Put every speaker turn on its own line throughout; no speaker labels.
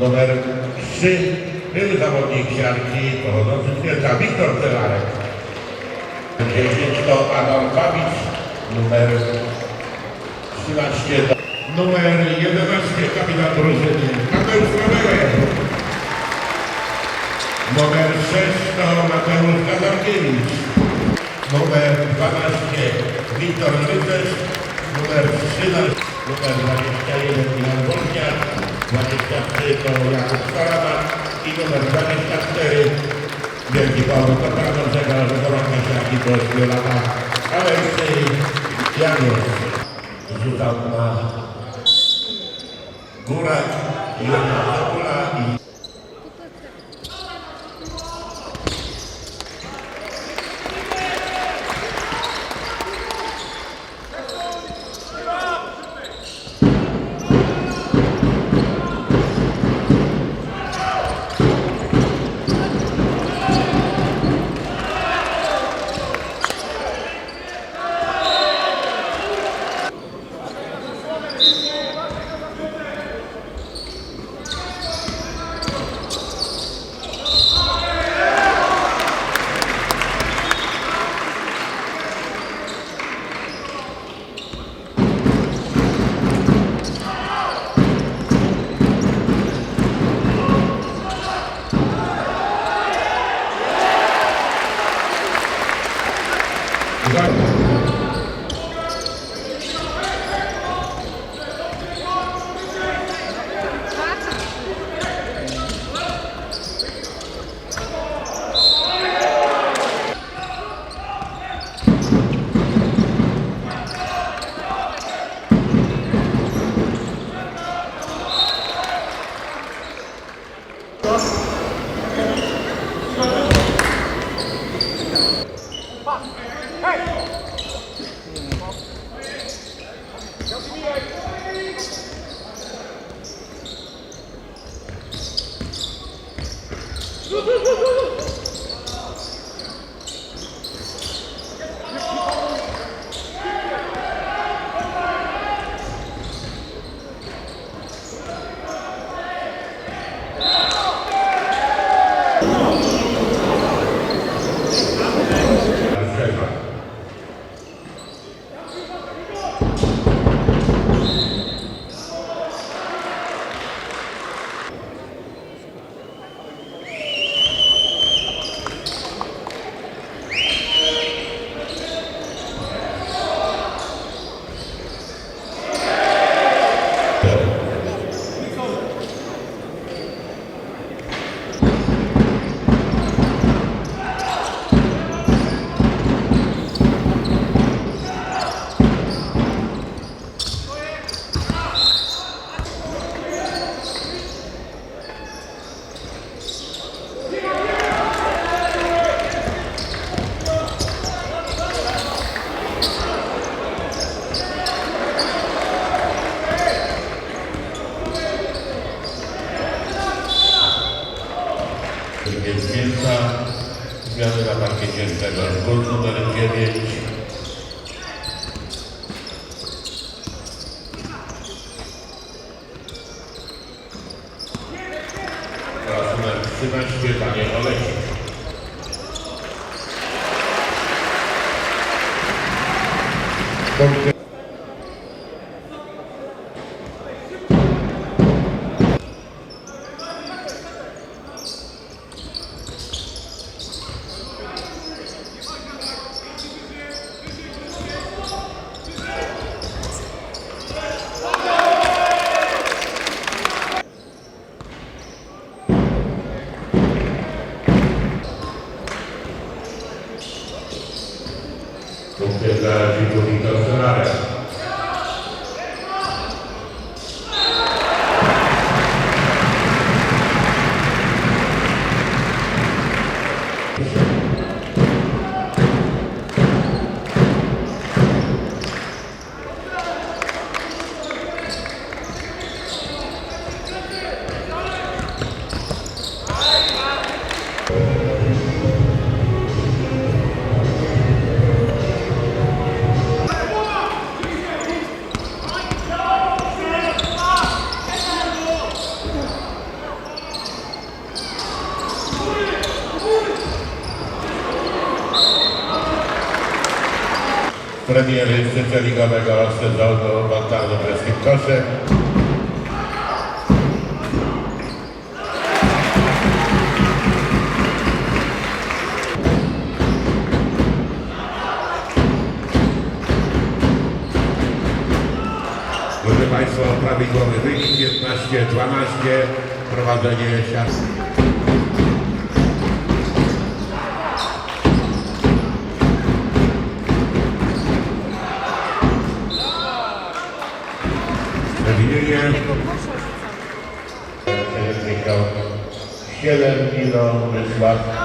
Numer 3 był zawodnik siarki pochodzący z Kielca, Wiktor Celarek. 10 to Adam Babicz, numer 13 to numer 11 kapitan drużyny Mateusz Pawełek. Numer 6 to Mateusz Kazarkiewicz. Numer 12 Wiktor Rycerz. Numer 13 numer 21 Milan Wolniak. Wanitante kalau yang Salaman itu berbagai tante yang dibawa keterangan segala seorang Woo-hoo-hoo-hoo! Punkty Punkty dla Dziku Wiktor premiery trzecioligowego sezonu pod Tarnobreskim Koszem. Proszę Państwa, prawidłowy wynik 15-12, prowadzenie siatki. Przewinienie. Michał 7 kilo Wysław.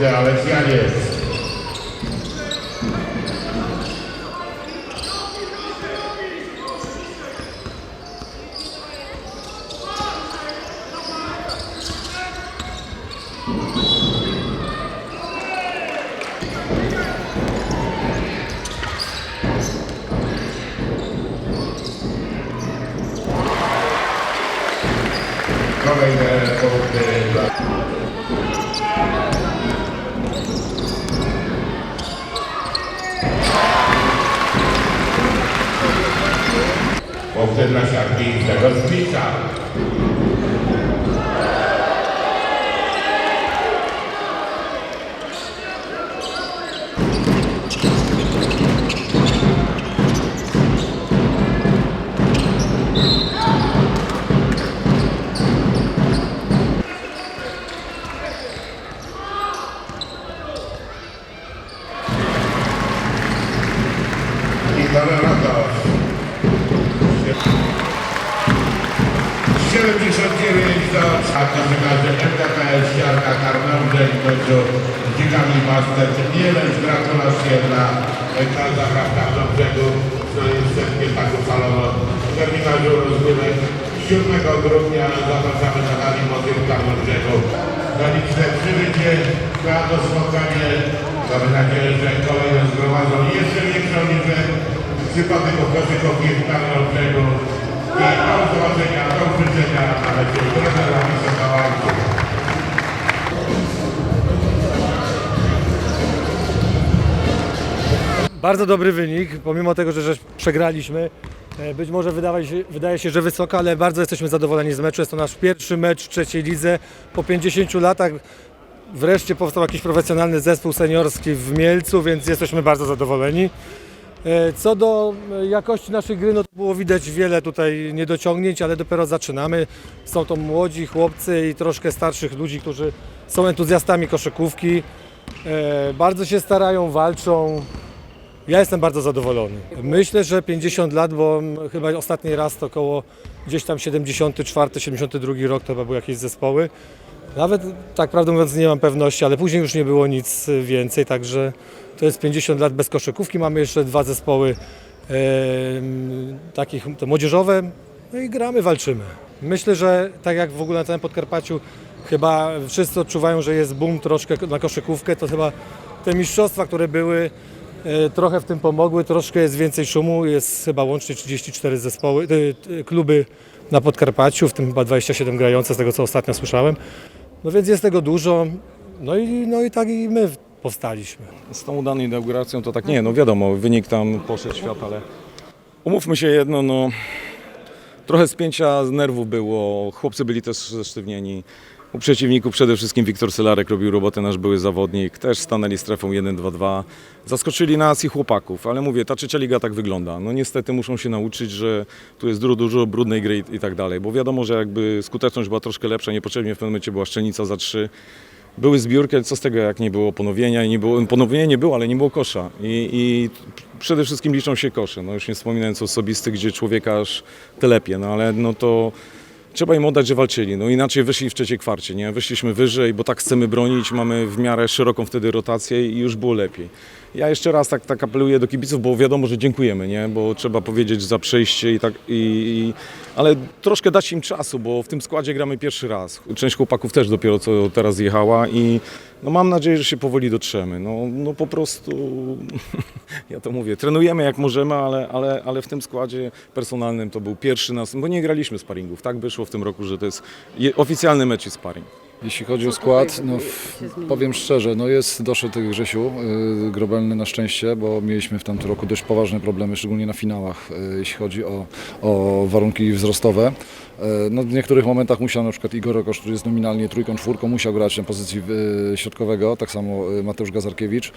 piłkę Aleksianiec. Kolejne punkty dla... Punkty dla siatki tego Zbicia. I to radość. 79 do a to wykaże MKKS Siarka Karnąbrze i końcu Dzikami Master Mielec. Gratulacje dla Kazaka Karnąbrzegu. No i wszystkie taką salową w terminarzu rozgrywek 7 grudnia zapraszamy na gali Motyl Karnąbrzegu. Na liczne przybycie na to spotkanie. Mamy nadzieję, że kolejne zgromadzą jeszcze większą liczbę sympatyków koszykowi w Karnąbrzegu. I do zobaczenia, do usłyszenia na mecie trenera Mistrza
Bardzo dobry wynik, pomimo tego, że, przegraliśmy. E, Być może wydaje się, wydaje się, że wysoko, ale bardzo jesteśmy zadowoleni z meczu. Jest to nasz pierwszy mecz w trzeciej lidze. Po 50 latach wreszcie powstał jakiś profesjonalny zespół seniorski w Mielcu, więc jesteśmy bardzo zadowoleni. E, Co do e, jakości naszej gry, no to było widać wiele tutaj niedociągnięć, ale dopiero zaczynamy. Są to młodzi chłopcy i troszkę starszych ludzi, którzy są entuzjastami koszykówki. Bardzo się starają, walczą. Ja jestem bardzo zadowolony. Myślę, że 50 lat, bo chyba ostatni raz to około gdzieś tam 74, 72 rok to chyba były jakieś zespoły. Nawet tak prawdę mówiąc nie mam pewności, ale później już nie było nic więcej, także to jest 50 lat bez koszykówki. Mamy jeszcze dwa zespoły em, takich te młodzieżowe, no i gramy, walczymy. Myślę, że tak jak w ogóle na całym Podkarpaciu chyba wszyscy odczuwają, że jest boom troszkę na koszykówkę, to chyba te mistrzostwa, które były, e, trochę w tym pomogły, troszkę jest więcej szumu, jest chyba łącznie 34 zespoły, e, e, kluby na Podkarpaciu, w tym chyba 27 grające, z tego co ostatnio słyszałem. No więc jest tego dużo, no i, no i tak i my powstaliśmy.
Z tą udaną inauguracją to tak nie, no wiadomo, wynik tam poszedł świat, ale umówmy się jedno, no trochę spięcia z nerwów było, chłopcy byli też zesztywnieni. U przeciwników przede wszystkim Wiktor Sylarek robił robotę, nasz były zawodnik, też stanęli strefą 1-2-2. Zaskoczyli nas i chłopaków, ale mówię, ta trzecia liga tak wygląda. No niestety muszą się nauczyć, że tu jest dużo, dużo brudnej gry i, tak dalej, bo wiadomo, że jakby skuteczność była troszkę lepsza, niepotrzebnie w pewnym momencie była szczelnica za trzy. Były zbiórki, co z tego, jak nie było ponowienia nie było, ponowienia nie było, ale nie było kosza. I, i przede wszystkim liczą się kosze, no już nie wspominając o osobistych, gdzie człowieka aż telepie, no ale no to trzeba im oddać, że walczyli, no inaczej wyszli w trzeciej kwarcie, nie? Wyszliśmy wyżej, bo tak chcemy bronić, mamy w miarę szeroką wtedy rotację i już było lepiej. Ja jeszcze raz tak, tak apeluję do kibiców, bo wiadomo, że dziękujemy, nie? Bo trzeba powiedzieć za przejście i tak, i, i, ale troszkę dać im czasu, bo w tym składzie gramy pierwszy raz. Część chłopaków też dopiero co teraz jechała i no mam nadzieję, że się powoli dotrzemy. No, no po prostu, ja to mówię, trenujemy jak możemy, ale, ale, ale w tym składzie personalnym to był pierwszy nas, bo nie graliśmy sparingów. Tak wyszło w tym roku, że to jest je- oficjalny mecz i sparing.
Jeśli chodzi o skład, no w, powiem szczerze, no jest doszedł Grzesiu y, Grobelny na szczęście, bo mieliśmy w tamtym roku dość poważne problemy, szczególnie na finałach, y, jeśli chodzi o, o warunki wzrostowe. Y, No, w niektórych momentach musiał na przykład Igor Rokosz, który jest nominalnie trójką, czwórką, musiał grać na pozycji y, środkowego, tak samo y, Mateusz Gazarkiewicz. Y,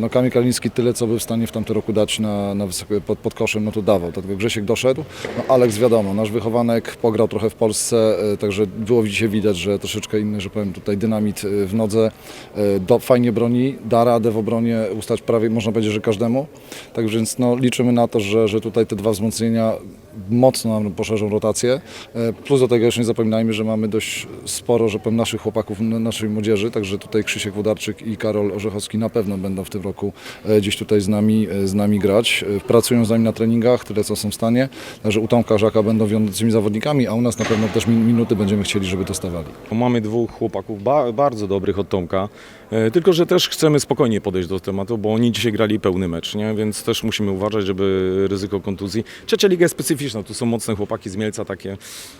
No Kamil Kaliński tyle, co był w stanie w tamtym roku dać na, na wysokie, pod, pod koszem, no to dawał. Dlatego Grzesiek doszedł. No Aleks wiadomo, nasz wychowanek pograł trochę w Polsce, y, także było dzisiaj widać, że troszeczkę inny, że powiem tutaj dynamit y, w nodze, y, do, fajnie broni, da radę w obronie ustać prawie, można powiedzieć, że każdemu. Tak więc no, liczymy na to, że, że tutaj te dwa wzmocnienia mocno nam poszerzą rotację. E, Plus do tego jeszcze nie zapominajmy, że mamy dość sporo, że powiem, naszych chłopaków, naszej młodzieży, także tutaj Krzysiek Wodarczyk i Karol Orzechowski na pewno będą w tym roku e, gdzieś tutaj z nami, e, z nami grać. Pracują z nami na treningach, tyle co są w stanie. Także u Tomka Żaka będą wiodącymi zawodnikami, a u nas na pewno też min- minuty będziemy chcieli, żeby dostawali.
Mamy dwóch chłopaków ba bardzo dobrych od Tomka, tylko że też chcemy spokojnie podejść do tematu, bo oni dzisiaj grali pełny mecz, nie? więc też musimy uważać, żeby ryzyko kontuzji. Trzecia liga jest specyficzna. Tu są mocne chłopaki z Mielca takie,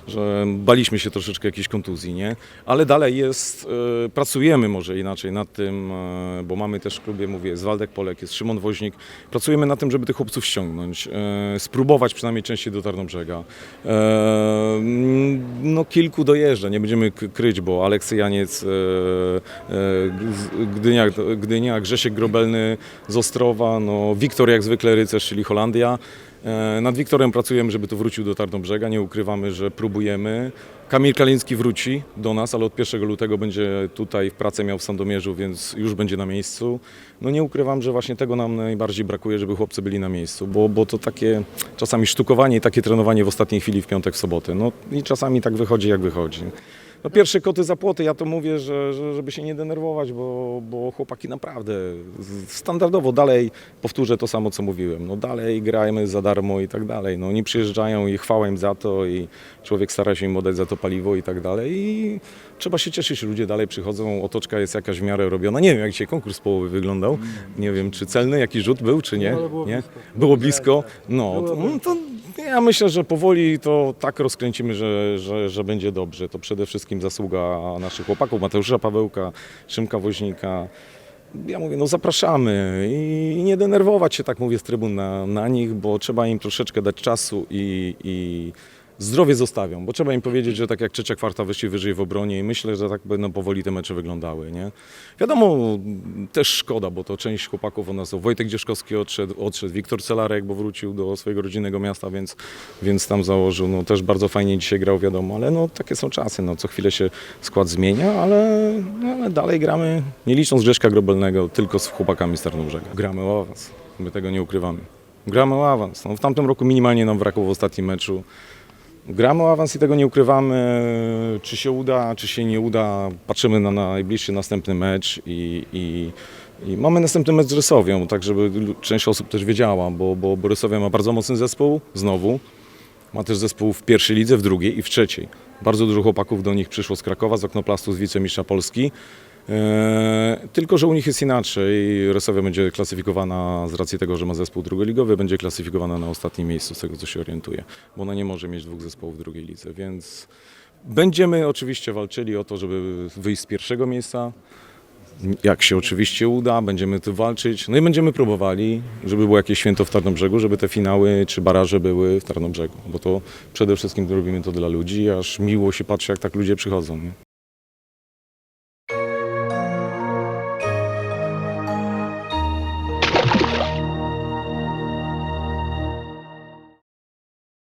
że baliśmy się troszeczkę jakiejś kontuzji, nie? Ale dalej jest, e, pracujemy może inaczej nad tym, e, bo mamy też w klubie, mówię, jest Waldek Polek, jest Szymon Woźnik. Pracujemy nad tym, żeby tych chłopców ściągnąć, e, spróbować przynajmniej częściej do Tarnobrzega. E, mm, no kilku dojeżdża, nie będziemy kryć, bo Aleksy Janiec, e, e, Gdynia, Gdynia, Grzesiek Grobelny z Ostrowa, no Wiktor jak zwykle rycerz, czyli Holandia. E, Nad Wiktorem pracujemy, żeby tu wrócił do Tarnobrzega, nie ukrywamy, że próbujemy. Kamil Kaliński wróci do nas, ale od 1 lutego będzie tutaj w pracę miał w Sandomierzu, więc już będzie na miejscu. No nie ukrywam, że właśnie tego nam najbardziej brakuje, żeby chłopcy byli na miejscu, bo, bo to takie czasami sztukowanie i takie trenowanie w ostatniej chwili w piątek, w sobotę. No i czasami tak wychodzi, jak wychodzi. No pierwsze koty za płoty, ja to mówię, że, że żeby się nie denerwować, bo, bo chłopaki naprawdę standardowo dalej powtórzę to samo, co mówiłem. No dalej grajmy za darmo i tak dalej. No oni przyjeżdżają i chwała im za to i człowiek stara się im oddać za to paliwo i tak dalej i trzeba się cieszyć, ludzie dalej przychodzą, otoczka jest jakaś w miarę robiona. Nie wiem, jak dzisiaj konkurs połowy wyglądał. Nie wiem, czy celny jakiś rzut był, czy nie.
No, było
nie?
blisko.
Było blisko. No,
Było
to, to ja myślę, że powoli to tak rozkręcimy, że, że, że będzie dobrze. To przede wszystkim zasługa naszych chłopaków, Mateusza Pawełka, Szymka Woźnika. Ja mówię, no zapraszamy i nie denerwować się, tak mówię, z trybun na, na nich, bo trzeba im troszeczkę dać czasu i, i zdrowie zostawią, bo trzeba im powiedzieć, że tak jak trzecia kwarta wyszli wyżej w obronie i myślę, że tak będą powoli te mecze wyglądały, nie? Wiadomo, też szkoda, bo to część chłopaków u nas. Wojtek Dzieszkowski odszedł, odszedł Wiktor Celarek, bo wrócił do swojego rodzinnego miasta, więc, więc tam założył, no też bardzo fajnie dzisiaj grał, wiadomo, ale no takie są czasy, no co chwilę się skład zmienia, ale, no, ale dalej gramy, nie licząc Grzeszka Grobelnego, tylko z chłopakami z Tarnobrzega. Gramy o awans, my tego nie ukrywamy. Gramy o awans. No, w tamtym roku minimalnie nam brakło w ostatnim meczu. Gramy o awans i tego nie ukrywamy. Czy się uda, czy się nie uda. Patrzymy na najbliższy następny mecz i, i, i mamy następny mecz z Rysowią, tak żeby część osób też wiedziała, bo, bo, bo Rysowia ma bardzo mocny zespół, znowu. Ma też zespół w pierwszej lidze, w drugiej i w trzeciej. Bardzo dużo chłopaków do nich przyszło z Krakowa, z Oknoplastu, z wicemistrza Polski. Eee, tylko, że u nich jest inaczej. Resowia będzie klasyfikowana z racji tego, że ma zespół drugoligowy, będzie klasyfikowana na ostatnim miejscu, z tego co się orientuje, bo ona nie może mieć dwóch zespołów w drugiej lidze, więc będziemy oczywiście walczyli o to, żeby wyjść z pierwszego miejsca. Jak się oczywiście uda, będziemy tu walczyć. No i będziemy próbowali, żeby było jakieś święto w Tarnobrzegu, żeby te finały czy baraże były w Tarnobrzegu, bo to przede wszystkim robimy to dla ludzi, aż miło się patrzy, jak tak ludzie przychodzą. Nie?